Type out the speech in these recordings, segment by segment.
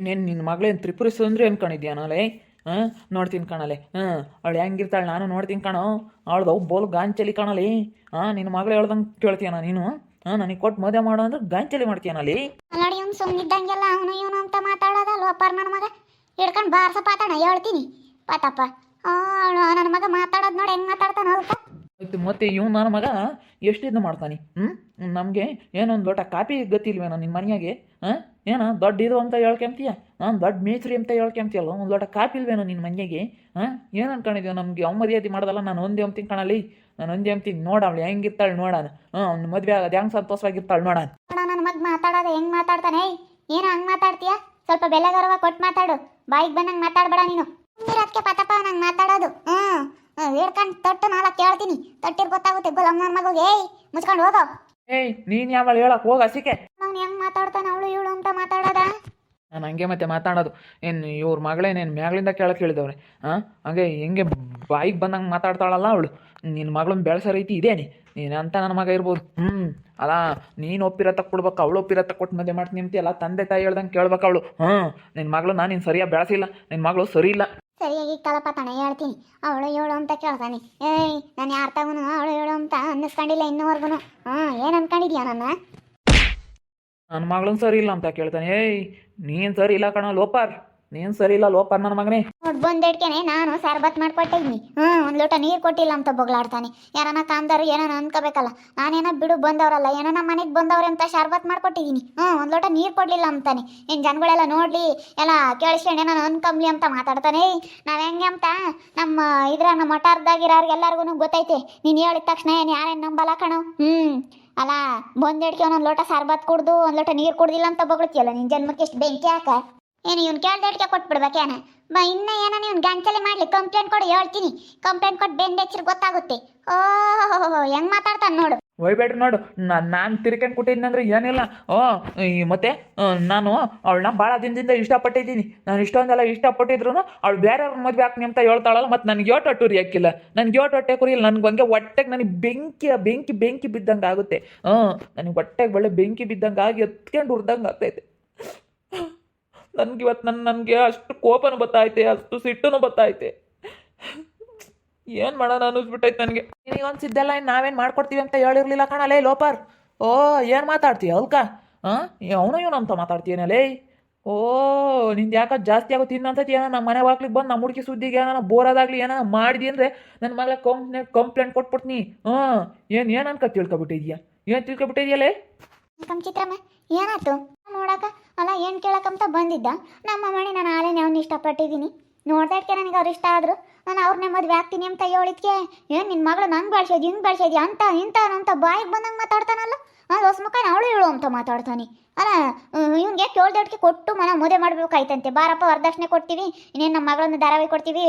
ಇನ್ನೇನು ನಿನ್ನ ಮಗಳೇನು ತ್ರಿಪುರ ಸುಂದ್ರಿ ಅನ್ಕೊಂಡಿದ್ಯಾ ನಾಳೆ? ಹಾಂ ನೋಡ್ತೀನಿ ಕಾಣಲೆ. ಹಾಂ ಅವಳು ಹೆಂಗಿರ್ತಾಳೆ ನಾನು ನೋಡ್ತೀನಿ ಕಾಣೋ. ಅವಳ್ದು ಬೋಲ್ ಗಾಂಚಲಿ ಕಾಣಲಿ. ಹಾಂ ನಿನ್ನ ಮಗಳು ಹೇಳ್ದಂಗೆ ಕೇಳ್ತೀಯನ ನೀನು? ಹಾಂ ನನಗೆ ಕೊಟ್ಟು ಮದುವೆ ಮಾಡೋ ಅಂದ್ರೆ ಗಾಂಚಲಿ ಮಾಡ್ತೀಯನಲ್ಲಿ ನೋಡಿ ಇವ್ನು ಸುಮ್ಮನಿದ್ದಂಗೆಲ್ಲ ಅವನು ಇವನು ಅಂತ ಮಾತಾಡೋದಲ್ವ ಅಪ್ಪಾರ ನನ್ನ ಮಗ? ಹಿಡ್ಕೊಂಡು ಬಾರ್ಸ ಪಾತಾಣ ಹೇಳ್ತೀನಿ. ಪಾತಪ್ಪ. ಅವಳು ನನ್ನ ಮಗ ಮಾತಾಡೋದು ನೋಡಿ ಹೆಂಗೆ ಮಾತಾಡ್ತಾನ ಅಲ್ಕ ಮತ್ತೆ ಇವ್ ನನ್ನ ಮಗ ಎಷ್ಟು ಇದು ಮಾಡ್ತಾನೆ? ಹ್ಞೂ ನಮಗೆ ಏನೊಂದು ದೊಡ್ಡ ಕಾಪಿ ಗತಿಲ್ವೇನೋ ನಿನ್ನ ಮನೆಯಾಗೆ? ಹಾಂ ಏನ ದೊಡ್ಡ ಇದು ಅಂತ ಹೇಳ್ಕೊಂತೀಯ? ನಾನು ದೊಡ್ಡ ಮೇಸ್ತ್ರಿ ಅಂತ ಹೇಳ್ಕೊಂತೀಯಲ್ಲ? ಒಂದು ದೊಡ್ಡ ಕಾಪಿ ಇಲ್ವೇನೋ ನಿನ್ನ ಮನೆಯಾಗೆ? ಹಾಂ ಏನು ನಮ್ಗೆ ನಮಗೆ ಅವಮರ್ಯಾದೆ ಮಾಡೋದಲ್ಲ, ನಾನು ಒಂದೇ ಅಂತೀನಿ ಕಾಣಲಿ ನಾನು ಒಂದೇ ಅಂತೀನಿ ನೋಡ ಅವಳು ಹೆಂಗಿರ್ತಾಳೆ ನೋಡಾನ ಹಾಂ ಅವ್ನ ಮದುವೆ ಆಗೋದು ಹೆಂಗ್ ಸಂತೋಷವಾಗಿರ್ತಾಳೆ ನೋಡಾನ ನೋಡ ನನ್ನ ಮಗ ಮಾತಾಡೋದು ಹೆಂಗ್ ಮಾತಾಡ್ತಾನೆ? ಏನು ಹಂಗೆ ಮಾತಾಡ್ತೀಯ? ಸ್ವಲ್ಪ ಬೆಲೆ ಗೌರವ ಕೊಟ್ಟು ಮಾತಾಡು. ಬಾಯಿಗೆ ಬಂದಂಗೆ ಮಾತಾಡಬೇಡ ನೀನು. ಅದಕ್ಕೆ ಪಾತಪ್ಪ, ನಂಗೆ ಮಾತಾಡೋದು. ಹ್ಞೂ ಹೇಳ್ಕೊಂಡು ತೊಟ್ಟು ನಾಲ್ಕು ಕೇಳ್ತೀನಿ ತೊಟ್ಟಿರ್ ಗೊತ್ತಾಗುತ್ತೆ. ಗೊಲ್ಲ ನನ್ನ ಮಗುಗೆ. ಏಯ್ ಮುಚ್ಕೊಂಡು ಹೋಗೋ. ಏಯ್ ನೀನ್ ಯಾವಳು ಹೇಳಕ್ ಹೋಗ ಹಸಿಕೆ. ಅವ್ನು ಹೆಂಗ್ ಮಾತಾಡ್ತಾನೆ? ಅವಳು ಇವಳು ಅಂತ ಮಾತಾಡೋದಾ? ನಾನು ಹಂಗೆ ಮತ್ತೆ ಮಾತಾಡೋದು. ಏನು ಇವ್ರ ಮಗಳೇ ಮಗಳೇನೇನು ಮ್ಯಾಗ್ಲಿಂದ ಕೇಳಕ್ಕೆ ಹೇಳಿದವ್ರೆ ಹಾಂ ಹಂಗೆ ಹೆಂಗೆ ಬಾಯಿಗೆ ಬಂದಂಗೆ ಮಾತಾಡ್ತಾಳಲ್ಲ ಅವಳು. ನಿನ್ನ ಮಗಳನ್ನ ಬೆಳೆಸೋ ರೀತಿ ಇದೇನೆ ನೀನು ಅಂತ ನನ್ನ ಮಗ ಇರ್ಬೋದು. ಹ್ಞೂ ಅಲ್ಲ ನೀನು ಒಪ್ಪಿರತ್ತ ಕೊಡ್ಬೇಕು ಅವಳು ಒಪ್ಪಿರತ್ತ ಕೊಟ್ಟು ಮದುವೆ ಮಾಡ್ತೀನಿ ಅಂತೀಯಲ್ಲ ತಂದೆ ತಾಯಿ ಹೇಳ್ದಂಗೆ ಕೇಳ್ಬೇಕು ಅವಳು. ಹ್ಞೂ ನಿನ್ನ ಮಗಳು ನಾನು ನೀನು ಸರಿಯಾಗಿ ಬೆಳೆಸಿಲ್ಲ. ನಿನ್ನ ಮಗಳು ಸರಿ ಇಲ್ಲ. ಸರಿಯಾಗಿ ಕಲಪತಾನೆ ಹೇಳ್ತೀನಿ. ಅವಳು ಏಳು ಅಂತ ಕೇಳ್ತಾನೆ. ಏಯ್, ನಾನು ಯಾರ ತಗೋನು? ಅವಳು ಏಳು ಅಂತ ಅನ್ನಿಸ್ಕೊಂಡಿಲ್ಲ ಇನ್ನೂವರೆಗೂ ಹ್ಞೂ ಏನು ಅನ್ಕೊಂಡಿದ್ಯಾ ನನ್ನ? ನನ್ನ ಮಗಳು ಸರಿ ಇಲ್ಲ ಅಂತ ಕೇಳ್ತಾನೆ. ಏಯ್, ನೀನು ಸರಿ ಇಲ್ಲ ಕಣ ಲೋಪರ್. ನೀನು ಸರಿ ಇಲ್ಲ ಲೋಪರ್ ನನ್ನ ಮಗನೇ. ಬಂದಿಡ್ಕೆನೆ ನಾನು ಸರ್ಬತ್ ಮಾಡ್ಕೊಟ್ಟಿದ್ನಿ ಹ್ಞೂ ಒಂದು ಲೋಟ ನೀರು ಕೊಟ್ಟಿಲ್ಲ ಅಂತ ಬೊಗ್ಲಾಡ್ತಾನೆ. ಯಾರನ್ನ ಕಾಮ್ದಾರು ಏನೋ ಅನ್ಕೋಬೇಕಲ್ಲ. ನಾನೇನೋ ಬಿಡು ಬಂದವರಲ್ಲ ಏನೋ ನಮ್ಮ ಮನೆಗೆ ಬಂದವ್ರೆ ಅಂತ ಶರ್ಬತ್ ಮಾಡ್ಕೊಟ್ಟಿದ್ದೀನಿ. ಹ್ಞೂ ಒಂದು ಲೋಟ ನೀರು ಕೊಡಲಿಲ್ಲ ಅಂತಾನೆ. ಇನ್ನು ಜನಗಳೆಲ್ಲ ನೋಡಲಿ, ಎಲ್ಲ ಕೇಳಿಸ್ಕೊಂಡು ಏನೋ ಅನ್ಕಂಬ್ಲಿ ಅಂತ ಮಾತಾಡ್ತಾನೆ. ನಾವು ಹೆಂಗೆ ಅಂತ? ನಮ್ಮ ಇದ್ರ ನಮ್ಮ ಎಲ್ಲರಿಗೂ ಗೊತ್ತೈತೆ. ನೀನು ಹೇಳಿದ ತಕ್ಷಣ ಏನು ಯಾರೇನು ನಂಬಲ್ಲ ಕಣೋ? ಹ್ಞೂ ಅಲ್ಲ ಬಂದಿಡ್ಕೆ ಒಂದೊಂದು ಲೋಟ ಸರ್ಬತ್ ಕುಡ್ದು, ಒಂದು ಲೋಟ ನೀರು ಕುಡ್ದಿಲ್ಲ ಅಂತ ಬೊಗಳ್ತಿಯಲ್ಲ ನಿನ್ನ ಜನ್ಮಕ್ಕೆ ಎಷ್ಟು ಬೆಂಕಿ ಹಾಕ? ಏನು ಇವ್ನು ಕೇಳ್ದಡ್ಕೆ ಕೊಟ್ಬಿಡ್ಬೇಕೇನ ಬಾ, ಇನ್ನೂ ಏನೋ ಇವ್ನು ಗಂಟಲೆ ಮಾಡಲಿ ಕಂಪ್ಲೇಂಟ್ ಕೊಡು, ಹೇಳ್ತೀನಿ. ಕಂಪ್ಲೇಂಟ್ ಕೊಟ್ಟು ಬೆಂಡೆಚ್ಚಿರ್ ಗೊತ್ತಾಗುತ್ತೆ. ಓಹ್ ಹೆಂಗ್ ಮಾತಾಡ್ತಾನೆ ನೋಡು. ಒಯ್ಬೇಡ್ರಿ ನೋಡು. ನಾನು ತಿರ್ಕೊಂಡು ಕೊಟ್ಟಿದ್ನಂದ್ರೆ ಏನಿಲ್ಲ. ಓ ಮತ್ತೆ ನಾನು ಅವಳನ್ನ ಭಾಳ ದಿನದಿಂದ ಇಷ್ಟಪಟ್ಟಿದ್ದೀನಿ. ನಾನು ಇಷ್ಟೊಂದೆಲ್ಲ ಇಷ್ಟಪಟ್ಟಿದ್ರು ಅವಳು ಬೇರೆಯವ್ರ ಮದುವೆ ಹಾಕ್ನಿ ಅಂತ ಹೇಳ್ತಾಳಲ್ಲ, ಮತ್ತು ನನಗೆ ಯೋಟ್ ಹೊಟ್ಟುರಿ ಹಾಕಿಲ್ಲ ನನಗೆ ಯೋಟ್ ಹೊಟ್ಟೆ ಕುರಿಯಿಲ್ಲ ನನಗೆ ಹಂಗೆ ಹೊಟ್ಟೆಗೆ ನನಗೆ ಬೆಂಕಿ ಬೆಂಕಿ ಬೆಂಕಿ ಬಿದ್ದಂಗೆ ಆಗುತ್ತೆ. ಹಾಂ ನನಗೆ ಹೊಟ್ಟೆಗೆ ಒಳ್ಳೆ ಬೆಂಕಿ ಬಿದ್ದಂಗೆ ಆಗಿ ಎತ್ಕೊಂಡು ಉರ್ದಂಗೆ ಆಗ್ತೈತೆ. ನನಗೆ ಇವತ್ತು ನನ್ನ ನನಗೆ ಅಷ್ಟು ಕೋಪನೂ ಬತ್ತೈತೆ ಅಷ್ಟು ಸಿಟ್ಟನು ಬತ್ತೈತೆ ಏನು ಮಾಡೋಣ ಅನ್ನಿಸ್ಬಿಟ್ಟೈತೆ ನನಗೆ. ನಿನಗೆ ಒಂದು ಸಿದ್ದಲ್ಲ ಇನ್ನು ನಾವೇನು ಮಾಡ್ಕೊಡ್ತೀವಿ ಅಂತ ಹೇಳಿರ್ಲಿಲ್ಲ ಕಣಲೇ ಲೋಪರ್. ಓ, ಏನು ಮಾತಾಡ್ತೀಯ ಅಲ್ಕ ಹಾಂ ಅವನು ಇವನು ಅಂತ ಮಾತಾಡ್ತೀಯನಲೇ ಓ, ನಿಂದು ಯಾಕೆ ಜಾಸ್ತಿ ಆಗೋ ತಿನ್ನಂತೈತಿ ಏನೋ ನಮ್ಮ ಮನೆ ಬಾಗ್ಲಿಗೆ ಬಂದು ನಮ್ಮ ಹುಡುಗಿ ಸುದ್ದಿಗೆ ಏನೋ ಬೋರಾದಾಗ್ಲಿ ಏನೋ ಮಾಡಿದಿ ಅಂದರೆ ನನ್ನ ಮಗಳ ಕಂಪ್ನಿ ಕಂಪ್ಲೇಂಟ್ ಕೊಟ್ಬಿಡ್ತೀನಿ. ಹಾಂ ಏನು ಏನು ಅನ್ಕ ತಿಳ್ಕೊಬಿಟ್ಟಿದ್ಯಾ? ಏನು ತಿಳ್ಕೊಬಿಟ್ಟಿದ್ಯಲೇ ಕಮ್ ಚಿತ್ರಮ್ಮ, ಏನಾಯ್ತು? ನೋಡಕ ಅಲ್ಲ, ಏನು ಕೇಳಕ್ಕಂತ ಬಂದಿದ್ದ. ನಮ್ಮ ಮನೆ ನಾನು ಆಲೇನ ಅವ್ನ ಇಷ್ಟಪಟ್ಟಿದ್ದೀನಿ. ನೋಡ್ದಕ್ಕೆ ನನಗೆ ಅವ್ರು ಇಷ್ಟ ಆದ್ರು. ನಾನು ಅವ್ರನ್ನೇ ಮದುವೆ ಆಗ್ತೀನಿ ಅಂತ ಹೇಳಿದ್ಕೆ. ಏನು ನಿನ್ನ ಮಗಳು ನಂಗೆ ಬೆಳ್ಸೋದು ಹಿಂಗೆ ಬೆಳ್ಸೋದು ಅಂತ ಇಂಥ ಅಂತ ಬಾಯಿಗೆ ಬಂದಂಗೆ ಮಾತಾಡ್ತಾನಲ್ಲ? ಅದು ಹೊಸ ಮುಖ ಅವಳು ಹೇಳು ಅಂತ ಮಾತಾಡ್ತಾನೆ. ಅಲ್ಲ ಇವ್ನಿಗೆ ಕೇಳ್ದಡ್ಕೆ ಕೊಟ್ಟು ಮನೆ ಮದುವೆ ಮಾಡ್ಬೇಕಾಯ್ತಂತೆ ಬಾರಪ್ಪ, ವರದಕ್ಷಿಣೆ ಕೊಡ್ತೀವಿ. ಇನ್ನೇನು ನಮ್ಮ ಮಗಳನ್ನ ಧಾರಾವಾಹಿ ಕೊಡ್ತೀವಿ.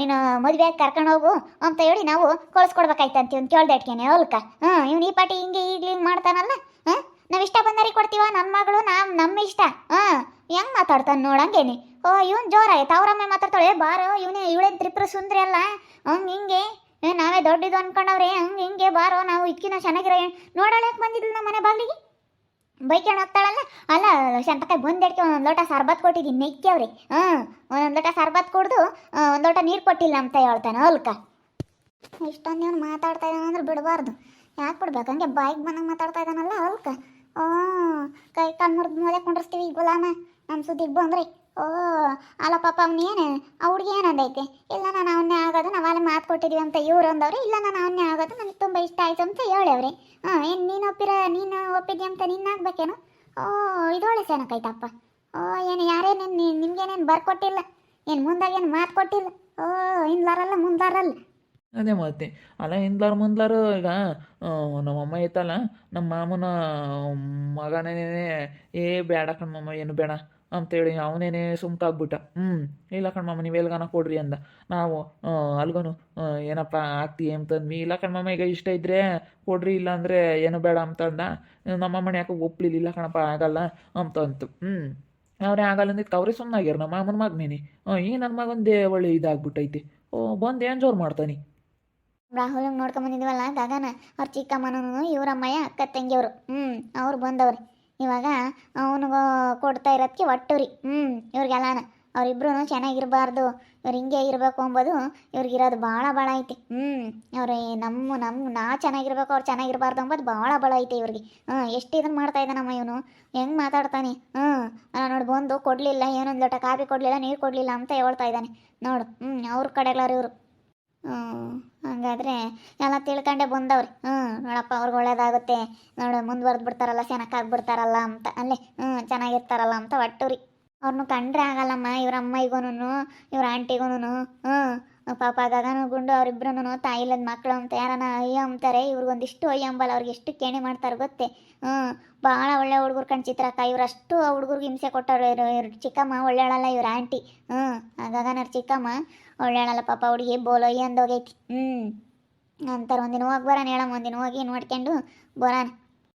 ನೀನು ಮದುವೆ ಕರ್ಕೊಂಡು ಹೋಗು ಅಂತ ಹೇಳಿ ನಾವು ಕಳ್ಸ್ಕೊಡ್ಬೇಕಾಯ್ತಂತೆ ಇವ್ನು ಕೇಳ್ದಡ್ಕೆನೆ ಅವ್ಲಕ್ಕ ಹ್ಞೂ ಇವ್ನು ಈ ಪಾಟಿ ಹಿಂಗೆ ಈಗ ಹಿಂಗೆ ಮಾಡ್ತಾನಲ್ಲ? ಹಾಂ ನಾವು ಇಷ್ಟ ಬಂದರಿಗೆ ಕೊಡ್ತೀವ? ನನ್ನ ಮಗಳು ನಾ ನಮ್ಮ ಇಷ್ಟ. ಹಾಂ, ಹೆಂಗೆ ಮಾತಾಡ್ತಾನೆ ನೋಡಂಗೇನಿ ಓ, ಇವನು ಜೋರಾಯ್ತು ಅವ್ರಮ್ಮ ಮಾತಾಡ್ತಾಳೆ ಬಾರೋ, ಇವನೇ ಇವಳೇನು ತ್ರಿಪುರ ಸುಂದ್ರಿ ಅಲ್ಲ? ಹಂಗೆ, ಹಿಂಗೆ? ನಾವೇ ದೊಡ್ಡದು ಅನ್ಕೊಂಡವ್ರೆ, ಹಂಗೆ, ಹಿಂಗೆ? ಬಾರೋ, ನಾವು ಇಕ್ಕಿನ ಚೆನ್ನಾಗಿರೋ ನೋಡೋಳಕ್ಕೆ ಬಂದಿದ್ಲು ನಮ್ಮ ಮನೆ ಬಾಗಿಲಿಗೆ? ಬೈಕೊಂಡು ಹೋಗ್ತಾಳಲ್ಲ? ಅಲ್ಲ, ಶಂತಕಾಯಿ ಬಂದೆಡ್ಕೆ ಒಂದೊಂದು ಲೋಟ ಸರ್ಬತ್ ಕೊಟ್ಟಿದ್ದೀನಿ ನೆಕ್ಕಿಯವ್ರಿ ಹಾಂ, ಒಂದೊಂದು ಲೋಟ ಸರ್ಬತ್ ಕುಡ್ದು ಒಂದು ಲೋಟ ನೀರು ಕೊಟ್ಟಿಲ್ಲ ಅಂತ ಹೇಳ್ತಾನೆ ಅಲ್ಕ ಇಷ್ಟೊಂದು ಇವನು ಮಾತಾಡ್ತಾ ಇದ್ದಾನೆ ಅಂದ್ರೆ ಬಿಡಬಾರ್ದು. ಯಾಕೆ ಬಿಡ್ಬೇಕು? ಹಂಗೆ ಬಾಯಿಗೆ ಬಂದಂಗೆ ಮಾತಾಡ್ತಾ ಇದ್ದಾನಲ್ಲ ಅಲ್ಕ ಓ ಕೈ ಕಾಲು ಮುರಿದು ಮನೆ ಕುಂಡ್ರಿಸ್ತೀವಿ ಗುಲಾಮ ನಮ್ಮ ಸುದ್ದಿಗೆ ಬಂದ್ರಿ. ಓ, ಅಲ್ಲ ಪಾಪ ಅವನೇನು ಆ ಹುಡುಗಿ ಏನಂದೈತೆ ಇಲ್ಲ ನಾನು ಅವನ್ನೇ ಆಗೋದು, ನಾವು ಅಲ್ಲಿ ಮಾತು ಕೊಟ್ಟಿದ್ದೀವಿ ಅಂತ ಇವ್ರು ಅಂದವ್ರೆ, ಇಲ್ಲ ನಾನು ಅವನ್ನೇ ಆಗೋದು ನನಗೆ ತುಂಬ ಇಷ್ಟ ಆಯ್ತು ಅಂತ ಹೇಳವ್ರಿ. ಹಾಂ, ಏನು ನೀನು ಒಪ್ಪಿರ, ನೀನು ಒಪ್ಪಿದ್ಯ ಅಂತ ನಿನ್ನ ಆಗ್ಬೇಕೇನು? ಓ ಇದೊಳ್ಳೆ ಸೆನಕೈತಪ್ಪ ಓ, ಏನು ಯಾರೇನು ನಿಮ್ಗೇನೇನು ಬರ್ಕೊಟ್ಟಿಲ್ಲ? ಏನು ಮುಂದಾಗೇನು ಮಾತು ಕೊಟ್ಟಿಲ್ಲ? ಓ ಹಿಂದಾರಲ್ಲ ಮುಂದಾರಲ್ಲ ಅದೇ ಮತ್ತೆ. ಅಲ್ಲ ಹಿಂದ್ಲಾರ ಮುಂದ್ಲಾರು ಈಗ ನಮ್ಮ ನಮ್ಮಮ್ಮ ಐತಲ್ಲ ನಮ್ಮ ಮಾಮನ ಮಗನೇನೇ ಏ, ಬೇಡ ಕಣ್ಮಮ್ಮ ಏನು ಬೇಡ ಅಂತೇಳಿ ಅವನೇನೆ ಸುಮ್ಕಾಗ್ಬಿಟ್ಟ. ಹ್ಞೂ ಇಲ್ಲ ಕಣ್ಮಮ್ಮ ನೀವು ಎಲ್ಗಾನ ಕೊಡ್ರಿ ಅಂದ. ನಾವು ಅಲ್ಗನು ಏನಪ್ಪ, ಆಗ್ತಿ ಅಂತಂದ್ವಿ ಇಲ್ಲ ಕಣ್ಮಮ್ಮ ಈಗ ಇಷ್ಟ ಇದ್ದರೆ ಕೊಡ್ರಿ, ಇಲ್ಲ ಅಂದರೆ ಏನು ಬೇಡ ಅಂತಂದ. ನಮ್ಮಮ್ಮನ ಯಾಕೆ ಒಪ್ಲಿಲ್ಲ, ಇಲ್ಲ ಕಣಪ್ಪ, ಆಗಲ್ಲ ಅಂತ ಅಂತು ಹ್ಞೂ ಅವ್ರೇ ಆಗಲ್ಲ ಅಂದಿತ್ತು ಅವ್ರೇ ಸುಮ್ಮನಾಗ್ಯಾರ ನಮ್ಮ ಮಾಮನ ಮಗನೇನೆ. ಈ ನನ್ನ ಮಗಂದೇ ಒಳ್ಳೆ ಇದಾಗ್ಬಿಟ್ಟೈತಿ. ಓ, ಬಂದು ಏನು ಜೋರು ಮಾಡ್ತಾನೆ? ರಾಹುಲ್ ನೋಡ್ಕೊಂಬಂದಿದ್ವಲ್ಲ ಗಗನ ಅವ್ರ ಚಿಕ್ಕಮ್ಮನೂ ಇವರಮ್ಮಯ್ಯ ಅಕ್ಕ ತಂಗಿಯವರು. ಹ್ಞೂ ಅವ್ರು ಬಂದವ್ರಿ. ಇವಾಗ ಅವನಿಗೂ ಕೊಡ್ತಾ ಇರೋದಕ್ಕೆ ಒಟ್ಟು ರೀ ಹ್ಞೂ ಇವ್ರಿಗೆಲ್ಲಾನ ಅವರಿಬ್ರು ಚೆನ್ನಾಗಿರಬಾರ್ದು. ಇವ್ರು ಹಿಂಗೆ ಇರಬೇಕು ಅಂಬೋದು ಇವ್ರಿಗಿರೋದು ಭಾಳ ಭಾಳ ಐತಿ. ಹ್ಞೂ ಅವ್ರು, ನಮ್ಮ ನಮ್ಮ ನಾ ಚೆನ್ನಾಗಿರ್ಬೇಕು, ಅವ್ರು ಚೆನ್ನಾಗಿರ್ಬಾರ್ದು ಅಂಬೋದು ಭಾಳ ಭಾಳ ಐತೆ ಇವ್ರಿಗೆ. ಹ್ಞೂ ಎಷ್ಟು ಇದನ್ನು ಮಾಡ್ತಾ ಇದ್ದಾನಮ್ಮ ಇವನು? ಹೆಂಗೆ ಮಾತಾಡ್ತಾನೆ? ಹ್ಞೂ ನೋಡಿ, ಬಂದು ಕೊಡಲಿಲ್ಲ, ಏನೊಂದು ಲೋಟ ಕಾಫಿ ಕೊಡಲಿಲ್ಲ, ನೀರು ಕೊಡಲಿಲ್ಲ ಅಂತ ಹೇಳ್ತಾ ಇದ್ದಾನೆ. ನೋಡು ಹ್ಞೂ ಅವ್ರ ಕಡೆಗಳಾರ ಇವರು. ಹಂಗಾದ್ರೆ ಎಲ್ಲ ತಿಳ್ಕೊಂಡೆ ಬಂದವ್ರಿ. ಹ್ಞೂ, ನೋಡಪ್ಪ ಅವ್ರಿಗೆ ಒಳ್ಳೇದಾಗುತ್ತೆ. ನೋಡು ಮುಂದುವರೆದು ಬಿಡ್ತಾರಲ್ಲ ಚೆನ್ನಾಗಿ ಅಂತ. ಅಲ್ಲೇ, ಹ್ಞೂ, ಚೆನ್ನಾಗಿರ್ತಾರಲ್ಲ ಅಂತ ಒಟ್ಟು ರೀ. ಅವ್ರನ್ನೂ ಕಂಡ್ರೆ ಆಗಲ್ಲಮ್ಮ, ಇವ್ರ ಅಮ್ಮೈಗೂನು ಇವ್ರ ಆಂಟಿಗೂನು ಹ್ಞೂ. ಪಾಪ ಗಗನು ಗುಂಡು ತಾಯಿ ಇಲ್ಲದ ಮಕ್ಕಳು ಅಂತ ಯಾರನ ಅಯ್ಯ ಅಂತಾರೆ ಇವ್ರಿಗೊಂದಿಷ್ಟು ಅಯ್ಯ ಅಂಬಲ್ಲ, ಅವ್ರಿಗೆ ಎಷ್ಟು ಕೇಣಿ ಮಾಡ್ತಾರೆ ಗೊತ್ತೇ? ಹ್ಞೂ, ಭಾಳ ಒಳ್ಳೆ ಹುಡುಗರು ಕಣ್ ಚಿತ್ರಕ್ಕ, ಇವ್ರಷ್ಟು ಆ ಹುಡುಗರಿಗೆ ಹಿಂಸೆ ಕೊಟ್ಟವ್ರು ಇವ್ರು ಚಿಕ್ಕಮ್ಮ ಒಳ್ಳೆಳಲ್ಲ ಇವ್ರ ಆಂಟಿ. ಹ್ಞೂ ಗಗನವ್ರ ಚಿಕ್ಕಮ್ಮ ಒಳ್ಳೆಳಲ್ಲ ಪಾಪ, ಹುಡುಗಿ ಬೋಲೋಯ್ಯ ಅಂದೋಗೈತಿ ಹ್ಞೂ, ಅಂತಾರೆ, ಒಂದಿನ ಹೋಗಿ ಬರೋಣ ಹೇಳಮ್ಮ, ಒಂದಿನ ಹೋಗಿ ನೋಡ್ಕೊಂಡು ಬರೋಣ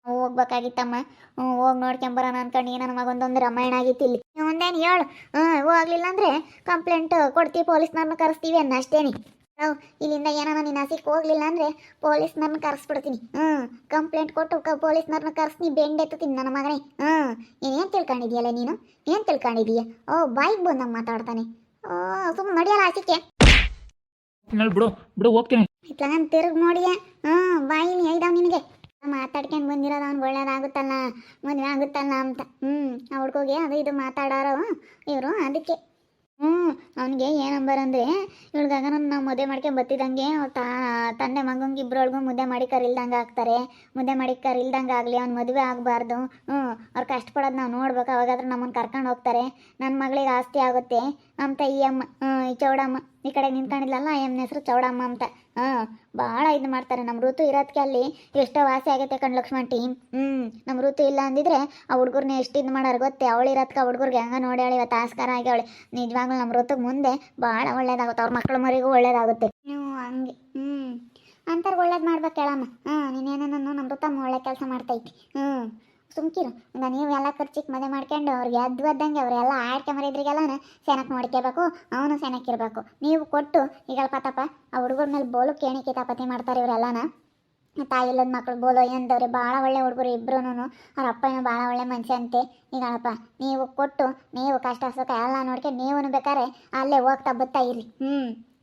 ಹೋಗ್ಬೇಕಾಗಿತ್ತಮ್ಮ. ಹ್ಞೂ, ಹೋಗಿ ನೋಡ್ಕೊಂಬರೋಣ ಅನ್ಕೊಂಡು ನನ್ನ ಮಗೊಂದೊಂದು ರಾಮಾಯಣ ಆಗಿತ್ತು ಇಲ್ಲಿ. ಒಂದೇನು ಹೇಳು. ಹ್ಞೂ ಹೋಗ್ಲಿಲ್ಲ ಅಂದರೆ ಕಂಪ್ಲೇಂಟ್ ಕೊಡ್ತೀವಿ ಪೊಲೀಸ್ನವ್ರನ್ನ ಕರೆಸ್ತೀವಿ ಅನ್ನ ಅಷ್ಟೇನಿ. ನಾವು ಇಲ್ಲಿಂದ ಏನಾನ ನೀನು ಹಸಿಕ್ ಹೋಗ್ಲಿಲ್ಲ ಅಂದರೆ ಪೊಲೀಸ್ನವ್ರನ್ನ ಕರೆಸ್ಬಿಡ್ತೀನಿ. ಹ್ಞೂ ಕಂಪ್ಲೇಂಟ್ ಕೊಟ್ಟು ಕ ಪೊಲೀಸ್ನವ್ರನ್ನ ಬೆಂಡೆ ಬೆಂಡೆತ್ತೀನಿ ನನ್ನ ಮಗನೇ. ಹ್ಞೂ ಏನು ತಿಳ್ಕೊಂಡಿದ್ಯಲ್ಲ ನೀನು? ಏನು ತಿಳ್ಕೊಂಡಿದೀಯ ಓ ಬಾಯಿಗೆ ಬಂದಂಗೆ ಮಾತಾಡ್ತಾನೆ. ಓ ಸುಮ್ಮನೆ ನಡೆಯಲ್ಲ ಹಸಿಕ್ಕೆ. ನಲ್ಲಿ ಬಿಡು ಬಿಡು ಹೋಗ್ತೀನಿ. ಇತ್ಲ ನಾನು ತಿರುಗಿ ನೋಡಿಯಾ. ಹ್ಞೂ ಬಾಯಿಲಿ ಐದಾವ್ ನಿನಗೆ. ಮಾತಾಡ್ಕೊಂಡು ಬಂದಿರೋದು ಅವ್ನು ಒಳ್ಳೇದಾಗುತ್ತಲ್ಲ, ಮದುವೆ ಆಗುತ್ತಲ್ಲ ಅಂತ. ಹ್ಞೂ ಆ ಹುಡ್ಗೋಗೆ ಅದು ಇದು ಮಾತಾಡೋರು ಇವರು ಅದಕ್ಕೆ. ಹ್ಞೂ ಅವನಿಗೆ ಏನಂಬರ್ ಅಂದರೆ, ಇವಳಿಗಾಗ ನಾವು ಮದುವೆ ಮಾಡ್ಕೊಂಡು ಬತ್ತಿದಂಗೆ ತಾ, ತಂದೆ ಮಗಂಗೆ ಇಬ್ಬರೊಳಗೂ ಮುದ್ದೆ ಮಾಡಿ ಕರಿಲ್ದಂಗೆ ಆಗ್ತಾರೆ. ಮುದ್ದೆ ಮಾಡಿ ಕರಿಲ್ದಂಗೆ ಆಗಲಿ, ಅವ್ನು ಮದುವೆ ಆಗಬಾರ್ದು. ಹ್ಞೂ ಅವ್ರು ಕಷ್ಟಪಡೋದು ನಾವು ನೋಡ್ಬೇಕು, ಅವಾಗಾದ್ರೆ ನಮ್ಮನ್ನು ಕರ್ಕೊಂಡು ಹೋಗ್ತಾರೆ. ನನ್ನ ಮಗಳಿಗೆ ಆಸ್ತಿ ಆಗುತ್ತೆ ಅಂತ ಈ ಅಮ್ಮ ಈ ಚೌಡಮ್ಮ ಈ ಕಡೆ ನಿಂತ್ಕೊಂಡಿಲ್ಲಲ್ಲ ಆ ಹೆಸರು ಚೌಡಮ್ಮ ಅಂತ. ಹಾಂ ಭಾಳ ಇದು ಮಾಡ್ತಾರೆ. ನಮ್ಮ ಋತು ಇರೋದಕ್ಕೆ ಅಲ್ಲಿ ಎಷ್ಟೋ ವಾಸಿ ಆಗೈತೆ ಕಣ್ ಲಕ್ಷ್ಮಣ್ ಟೀಮ್ ಹ್ಞೂ ನಮ್ಮ ಋತು ಇಲ್ಲ ಅಂದಿದ್ರೆ ಆ ಹುಡುಗರ್ನ ಎಷ್ಟು ಇದು ಮಾಡೋರು ಗೊತ್ತೆ? ಅವಳು ಇರೋದಕ್ಕೆ ಆ ಹುಡುಗರ್ಗೆ ಹೆಂಗೆ ನೋಡ್ಯಾಳೆ ಇವತ್ತು ಆಸ್ಕಾರ ಆಗ್ಯಾವಳೆ? ನಿಜವಾಗ್ಲೂ ನಮ್ಮ ಋತುಗೆ ಮುಂದೆ ಭಾಳ ಒಳ್ಳೇದಾಗುತ್ತೆ. ಅವ್ರ ಮಕ್ಳ ಮರಿಗೂ ಒಳ್ಳೇದಾಗುತ್ತೆ. ನೀವು ಹಂಗೆ ಹ್ಞೂ ಅಂತಾರೆ ಒಳ್ಳೇದು ಮಾಡ್ಬೇಕು ಹೇಳಮ್ಮ ಹಾಂ ನೀನೇನೋ ನಮ್ಮ ಋತಮ್ಮ ಒಳ್ಳೆ ಕೆಲಸ ಮಾಡ್ತೈತಿ. ಹ್ಞೂ ಸುಮ್ಕಿರು. ಈಗ ನೀವು ಎಲ್ಲ ಖರ್ಚಿಗೆ ಮದುವೆ ಮಾಡ್ಕೊಂಡು ಅವ್ರಿಗೆ ಎದ್ದು ಒದ್ದಂಗೆ ಅವರೆಲ್ಲ ಆಡ್ಕೊಂಬರಿದ್ರಿಗೆಲ್ಲ ಸೆನಕ್ ನೋಡ್ಕೋಬೇಕು ಅವನು ಸೆನಕ್ಕಿರ್ಬೇಕು ನೀವು ಕೊಟ್ಟು, ಈಗ ಪಾತಪ್ಪ ಆ ಹುಡುಗರ ಮೇಲೆ ಬೋಲು ಕೇಣಿ ಕಿತಾಪತಿ ಮಾಡ್ತಾರೆ ಇವರೆಲ್ಲನ. ತಾಯಿ ಇಲ್ಲದ ಮಕ್ಳು ಬೋಲು ಎಂದವ್ರಿ ಭಾಳ ಒಳ್ಳೆ ಹುಡುಗರು ಇಬ್ರುನು ಅವ್ರ ಅಪ್ಪನೂ ಭಾಳ ಒಳ್ಳೆ ಮನುಷ್ಯ ಅಂತೆ. ಈಗಪ್ಪ ನೀವು ಕೊಟ್ಟು, ನೀವು ಕಷ್ಟ ಸುಖ ಎಲ್ಲ ನೋಡ್ಕೊಂಡು ನೀವು ಬೇಕಾರೆ ಅಲ್ಲೇ ಹೋಗ್ತಾ ಬತ್ತಾ ಇರಿ ಹ್ಞೂ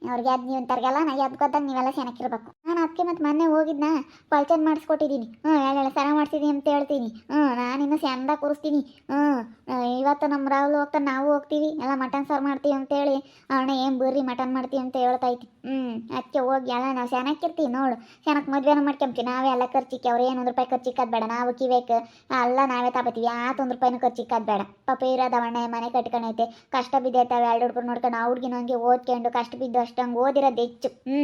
ಅವ್ರಿಗೆ ಎದ್ದು ನೀವು ತರ್ಗೆಲ್ಲ ನಾ ಎದ್ದು ಗೊತ್ತಾಗ ನೀವೆಲ್ಲ ಚೆನ್ನಾಗಿರ್ಬೇಕು ನಾನು ಅದಕ್ಕೆ ಮತ್ತೆ ಮೊನ್ನೆ ಹೋಗಿದ್ನ, ಪಲ್ಚನ್ ಮಾಡಿಸ್ಕೊಟ್ಟಿದ್ದೀನಿ ಹ್ಞೂ ಎಳ್ಳೆಳೆ ಸರ ಮಾಡಿಸಿದ್ದೀನಿ ಅಂತ ಹೇಳ್ತೀನಿ. ಹ್ಞೂ ನಾನಿನ್ನು ಚಂದ ಕೂರಿಸ್ತೀನಿ. ಹ್ಞೂ ಇವತ್ತು ನಮ್ಮ ರಾಹುಲ್ ಹೋಗ್ತಾನೆ, ನಾವು ಹೋಗ್ತೀವಿ. ಎಲ್ಲ ಮಟನ್ ಸಾರು ಮಾಡ್ತೀವಿ ಅಂತೇಳಿ ಅವಣ್ಣ ಏನು ಬರ್ರಿ ಮಟನ್ ಮಾಡ್ತೀವಿ ಅಂತ ಹೇಳ್ತೈತಿ ಹ್ಞೂ ಅದಕ್ಕೆ ಹೋಗಿ ಎಲ್ಲ ನಾವು ಚೆನ್ನಾಗಿರ್ತೀವಿ ನೋಡು. ಚೆನ್ನಾಗಿ ಮದುವೆನ ಮಾಡ್ಕೊಂತೀವಿ ನಾವೇ ಎಲ್ಲ ಖರ್ಚಿಕ್ಕೆ, ಅವ್ರು ಏನು ಒಂದು ರೂಪಾಯಿ ಖರ್ಚಿಕ್ಕದ್ ಬೇಡ. ನಾವು ಕಿವೇಕ ಅಲ್ಲ, ನಾವೇ ತಗೋತೀವಿ ಯಾತ್ ಒಂದು ರೂಪಾಯಿನೂ ಖರ್ಚಿಕ್ಕದ್ ಬೇಡ. ಪಾಪ ಇರೋದವಣ್ಣ ಮನೆ ಕಟ್ಕೊಂಡೈತೆ. ಕಷ್ಟ ಬಿದ್ದೈತೆ ಎರಡು ಹುಡ್ಕೊಂಡು ನೋಡ್ಕೊಂಡು ಆ ಹುಡ್ಗಿನ ಹಂಗೆ ಓದ್ಕೊಂಡು, ಕಷ್ಟ ಬಿದ್ದು ಅಷ್ಟು ಹಂಗೆ ಓದಿರೋದು ಹೆಚ್ಚು. ಹ್ಞೂ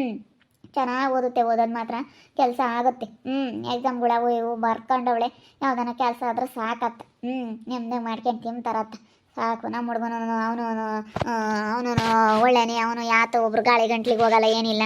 ಚೆನ್ನಾಗಿ ಓದುತ್ತೆ, ಓದೋದು ಮಾತ್ರ ಕೆಲಸ ಆಗುತ್ತೆ. ಹ್ಞೂ ಎಕ್ಸಾಮ್ಗಳವು ಇವು ಬರ್ಕೊಂಡವಳೆ, ಯಾವ್ದಾನ ಕೆಲಸ ಆದ್ರೆ ಸಾಕತ್ತ ಹ್ಞೂ ನೆಮ್ಮದಿ ಮಾಡ್ಕೊಂಡು ತಿಂತಾರತ್ತ. ಸಾಕು ನಮ್ಮ ಹುಡುಗನೂ ಅವನು ಅವನು ಒಳ್ಳೆಯನೇ ಅವನು ಯಾತ ಒಬ್ರು ಗಾಳಿ ಗಂಟ್ಲಿಗೆ ಹೋಗಲ್ಲ, ಏನಿಲ್ಲ.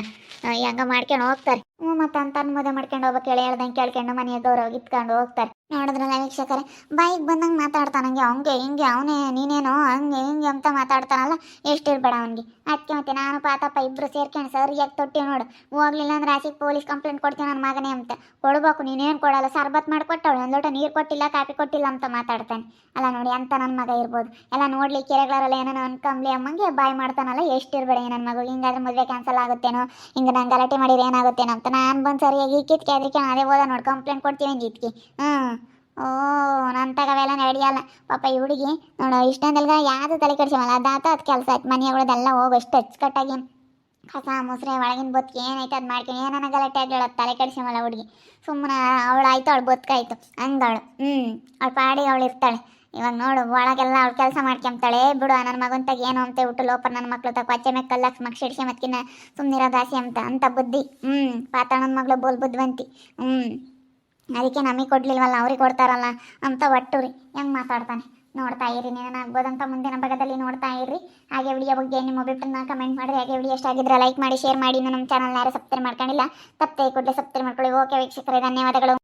ಹೆಂಗ ಮಾಡ್ಕೊಂಡು ಹೋಗ್ತಾರೆ. ಹ್ಞೂ, ಮತ್ತು ಅಂತ ಮದುವೆ ಮಾಡ್ಕೊಂಡು ಹೋಗ್ಬೇಕು ಹೇಳಿ ಹೇಳ್ದಂಗೆ ಕೇಳ್ಕೊಂಡು ಮನೆಯ ಗೌರವ ಇತ್ಕೊಂಡು ಹೋಗ್ತಾರೆ. ನೋಡಿದ್ರಲ್ಲ ವೀಕ್ಷಕರೇ, ಬಾಯಿಗೆ ಬಂದಂಗೆ ಮಾತಾಡ್ತಾನಂಗೆ ಹಂಗೆ, ಹಿಂಗೆ ಅವನೇ, ನೀನೇನೋ, ಹಂಗೆ, ಹಿಂಗೆ ಅಂತ ಮಾತಾಡ್ತಾನಲ್ಲ ಎಷ್ಟಿರ್ಬೇಡ ಅವನಿಗೆ. ಅದಕ್ಕೆ ಮತ್ತೆ ನಾನು ಪಾತಪ್ಪ ಇಬ್ರು ಸೇರ್ಕೊಂಡು ಸರಿಯಾಗಿ ತೊಟ್ಟಿ ನೋಡು. ಹೋಗ್ಲಿಲ್ಲ ಅಂದ್ರೆ ಆಸಿಗೆ ಪೊಲೀಸ್ ಕಂಪ್ಲೇಂಟ್ ಕೊಡ್ತೀನಿ ನನ್ನ ಮಗನೇ ಅಂತ. ಕೊಡ್ಬೇಕು, ನೀನೇನು ಕೊಡಲ್ಲ, ಸರ್ಬತ್ ಮಾಡಿಕೊಟ್ಟವಳು. ಒಂದು ಲೋಟ ನೀರು ಕೊಟ್ಟಿಲ್ಲ, ಕಾಫಿ ಕೊಟ್ಟಿಲ್ಲ ಅಂತ ಮಾತಾಡ್ತಾನೆ. ಅಲ್ಲ ನೋಡಿ, ಅಂತ ನನ್ನ ಮಗ ಇರ್ಬೋದು. ಎಲ್ಲ ನೋಡ್ಲಿ ಕೆರೆಗಳಲ್ಲ ಏನೋ ಅನ್ಕಂಬ್ಲಿ ಅಮ್ಮಂಗೆ ಬಾಯ್ ಮಾಡ್ತಾನಲ್ಲ ಎಷ್ಟಿರ್ಬೇಡ ನನ್ನ ಮಗು. ಹಿಂಗಾದ್ರೆ ಮದುವೆ ಕ್ಯಾನ್ಸಲ್ ಆಗುತ್ತೇನೋ? ಹಿಂಗೆ ನಾನು ಗಲಾಟೆ ಮಾಡಿದ್ರೆ ಏನಾಗುತ್ತೇನೋ ಅಂತ ನಾನು ಬಂದು ಸರಿಯಾಗಿ ಕಿತ್ಕೆ ಅದಕ್ಕೆ ಅದೇ ಹೋದ ನೋಡಿ ಕಂಪ್ಲೇಂಟ್ ಕೊಡ್ತೀವಿ ಅಂದಿದ್ಕೆ ಹ್ಞೂ ಓ ನನ್ನ ತಗವೆಲ್ಲ ನಡೆಯಲ್ಲ ಪಾಪ ಈ ಹುಡುಗಿ, ನೋಡು, ಇಷ್ಟೊಂದಲ್ಗ ಯಾವುದು ತಲೆ ಕೆಡ್ಸವಲ್ಲ ಅದಾತ ಅದು ಕೆಲಸ. ಆಯ್ತು ಮನೆಗಳದೆಲ್ಲ ಹೋಗು ಹೆಚ್ಚು ಅಚ್ಚುಕಟ್ಟಾಗಿ. ಕಸ ಮೊಸರೆ, ಒಳಗಿನ ಬದ್ಕಿ ಏನೈತೆ ಅದು ಮಾಡ್ಕೊಂಡು ಏನಾನ ಗಲಾಟೆ ಆಗ್ಲಿ ತಲೆ ಕೆಡ್ಸವಲ್ಲ ಹುಡುಗಿ. ಸುಮ್ಮನೆ ಅವಳು ಆಯ್ತು, ಅವಳು ಬದುಕಾಯ್ತು ಹಂಗವಳು ಹ್ಞೂ ಅವಳು. ಪಾಡಿ ಅವಳು ಇರ್ತಾಳೆ. ಇವಾಗ ನೋಡು, ಒಳಗೆಲ್ಲ ಅವ್ಳು ಕೆಲಸ ಮಾಡ್ಕೊಂತಾಳೆ ಬಿಡು ನನ್ನ ಮಗಂತಾಗ ತಗ ಏನು ಅಂತ ಬಿಟ್ಟು ಲೋಪ ನನ್ನ ಮಕ್ಳು ತಗ ಕೊಚ್ಚೆ ಮೇಲೆ ಕಲ್ಲಾಕ್ಸ್ ಮಕ್ ಸಿಡ್ಸಿ ದಾಸಿ ಸುಮ್ಮನಿರೋದಾಸಿ ಅಂತ ಅಂತ ಬುದ್ಧಿ. ಹ್ಞೂ ಪಾತಾಳನ ಮಗಳು ಬೋಲ್ ಬುದ್ಧಿವಂತಿ. ಹ್ಞೂ ಅದಕ್ಕೆ ನಮಗೆ ಕೊಡ್ಲಿಲ್ವಲ್ಲ, ಅವ್ರಿಗೆ ಕೊಡ್ತಾರಲ್ಲ, ಅಂತ ಒಟ್ಟು ರೀ ಹೆಂಗೆ ಮಾತಾಡ್ತಾನೆ? ನೋಡ್ತಾ ಇರಿ ಆಗ್ಬೋದಂತ ಮುಂದಿನ ಭಾಗದಲ್ಲಿ ನೋಡ್ತಾ ಇರ್ರಿ. ಹಾಗೆ ವಿಡಿಯೋ ಬಗ್ಗೆ ನಿಮ್ಮ ಅಭಿಪ್ರಾಯನ ಕಮೆಂಟ್ ಮಾಡಿ ಹಾಗೆ ವಿಡಿಯೋ ಇಷ್ಟ ಆಗಿದ್ರೆ ಲೈಕ್ ಮಾಡಿ ಶೇರ್ ಮಾಡಿ. ನಮ್ಮ ಚಾನಲ್ ಯಾರು ಸಬ್ಸ್ಕ್ರೈಬ್ ಮಾಡ್ಕೊಂಡಿಲ್ಲ, ತಪ್ಪದೆ ಕೂಡಲೇ ಸಬ್ಸ್ಕ್ರೈಬ್ ಮಾಡ್ಕೊಳ್ಳಿ. ಓಕೆ ವೀಕ್ಷಕರೇ, ಧನ್ಯವಾದಗಳು.